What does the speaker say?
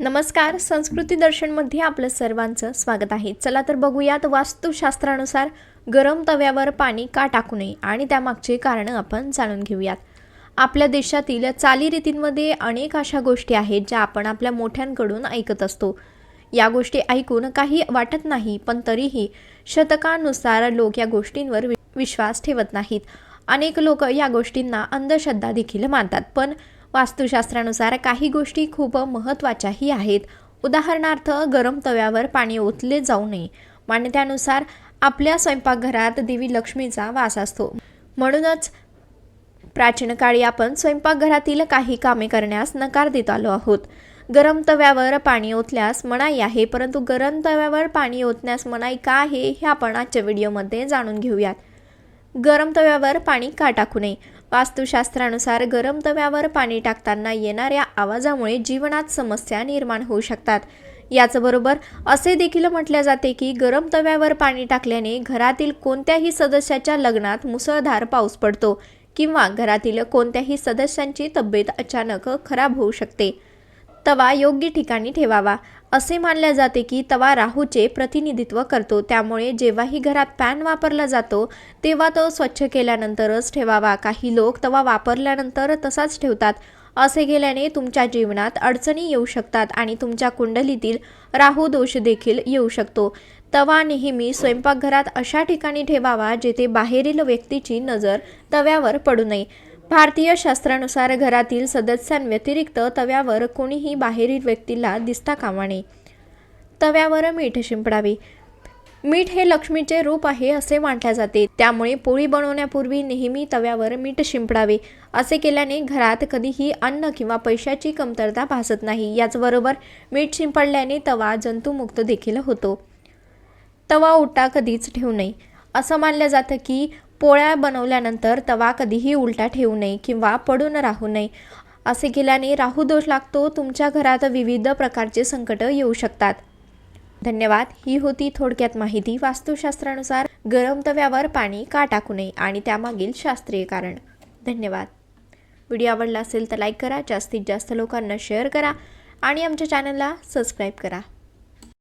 नमस्कार संस्कृती दर्शनमध्ये आपलं सर्वांचं स्वागत आहे. चला तर बघूयात वास्तुशास्त्रानुसार गरम तव्यावर पाणी का टाकू नये आणि त्यामागचे कारणं आपण जाणून घेऊयात. आपल्या देशातील चालीरीतींमध्ये अनेक अशा गोष्टी आहेत ज्या आपण आपल्या मोठ्यांकडून ऐकत असतो. या गोष्टी ऐकून काही वाटत नाही पण तरीही शतकानुसार लोक या गोष्टींवर विश्वास ठेवत नाहीत. अनेक लोक या गोष्टींना अंधश्रद्धा देखील मानतात पण वास्तुशास्त्रानुसार काही गोष्टी खूप महत्त्वाच्याही आहेत. उदाहरणार्थ गरम तव्यावर पाणी ओतले जाऊ नये. मान्यतेनुसार आपल्या स्वयंपाकघरात देवी लक्ष्मीचा वास असतो. म्हणूनच प्राचीन काळी आपण स्वयंपाकघरातील काही कामे करण्यास नकार देत आलो आहोत. गरम तव्यावर पाणी ओतल्यास मनाई आहे परंतु गरम तव्यावर पाणी ओतण्यास मनाई का आहे हे आपण आजच्या व्हिडिओमध्ये जाणून घेऊयात. गरम तव्यावर पाणी का टाकू नये? वास्तुशास्त्रानुसार गरम तव्यावर पाणी टाकताना येणाऱ्या आवाजामुळे जीवनात समस्या निर्माण होऊ शकतात. याचबरोबर असे देखील म्हटले जाते की गरम तव्यावर पाणी टाकल्याने घरातील कोणत्याही सदस्याच्या लग्नात मुसळधार पाऊस पडतो किंवा घरातील कोणत्याही सदस्यांची तब्येत अचानक खराब होऊ शकते. तवा योग्य ठिकाणी ठेवावा. असे मानले जाते की तवा राहूचे प्रतिनिधित्व करतो. त्यामुळे जेव्हाही घरात पॅन वापरला जातो तेव्हा तो स्वच्छ केल्यानंतरच ठेवावा. काही लोक तवा वापरल्यानंतर तसाच ठेवतात. असे केल्याने तुमच्या जीवनात अडचणी येऊ शकतात आणि तुमच्या कुंडलीतील राहू दोष देखील येऊ शकतो. तवा नेहमी स्वयंपाकघरात अशा ठिकाणी ठेवावा जेथे बाहेरील व्यक्तीची नजर तव्यावर पडू नये. भारतीय शास्त्रानुसार घरातील सदस्यांव्यतिरिक्त तव्यावर कोणीही बाहेरील व्यक्तीला दिसता कामा नये. तव्यावर मीठ शिंपडावे. मीठ हे लक्ष्मीचे रूप आहे असे मानले जाते. त्यामुळे पोळी बनवण्यापूर्वी नेहमी तव्यावर मीठ शिंपडावे असे केल्याने घरात कधीही अन्न किंवा पैशाची कमतरता भासत नाही. याचबरोबर मीठ शिंपडल्याने तवा जंतुमुक्त देखील होतो. तवा ओटा कधीच ठेवू नये. असं मानलं जातं की पोळ्या बनवल्यानंतर तवा कधीही उलटा ठेवू नये किंवा पडून राहू नये. असे केल्याने राहू दोष लागतो तुमच्या घरात विविध प्रकारचे संकट येऊ शकतात. धन्यवाद. ही होती थोडक्यात माहिती. वास्तुशास्त्रानुसार गरम तव्यावर पाणी का टाकू नये आणि त्यामागील शास्त्रीय कारण. धन्यवाद. व्हिडिओ आवडला असेल तर लाईक करा जास्तीत जास्त लोकांना शेअर करा आणि आमच्या चॅनलला सबस्क्राईब करा.